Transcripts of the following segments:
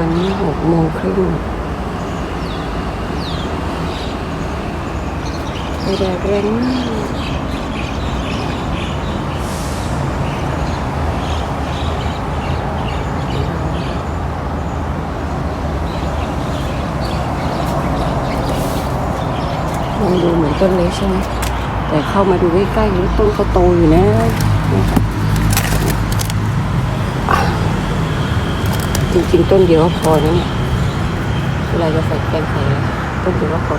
ตอนหกโมงครึ่งแดดแรงมากมองดูเหมือนต้นเล็กใช่ไหมแต่เข้ามาดูใกล้ๆนี่ต้นเขาโตอยู่นะนี่ค่ะ จริงๆต้นเดียวก็พอนะเนี่ยเวลาจะใส่แกงไข่ต้นเดียวก็พอ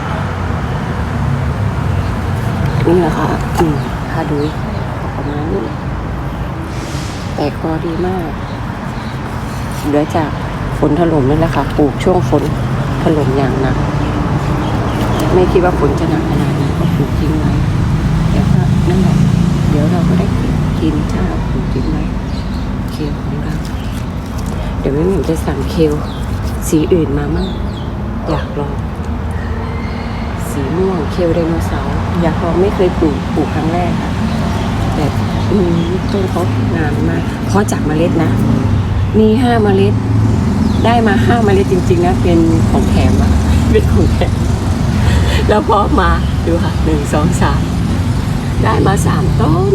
นี่แหละค่ะอืมถ้าดูประมาณนี้แต่กอดีมากเหลือจากฝนถล่มนั่แหละค่ะปลูกช่วงฝนถล่มอย่างหนักไม่คิดว่าฝนจะหนักขนาดนี้ก็ปลูกทิ้งไว้แต่ว่านั่นแหละเดี๋ยวเราก็ได้กินถ้าเราปลูกทิ้งไว้เคลของเรา เดี๋ยวแม่หมิวจะสั่งเคลสีอื่นมามั่งอยากลองสีม่วงเคลไดโนเสาร์อยากลองไม่เคยปลูกปลูกครั้งแรกค่ะแต่ต้นเขางามมากเพราะจากเมล็ดนะมีห้าเมล็ด ได้มาห้าเมล็ดจริง ๆ นะ เป็นของแถมอะเป็นของแถมแล้วพอมาดูค่ะหนึ่งสองสามได้มาสามต้น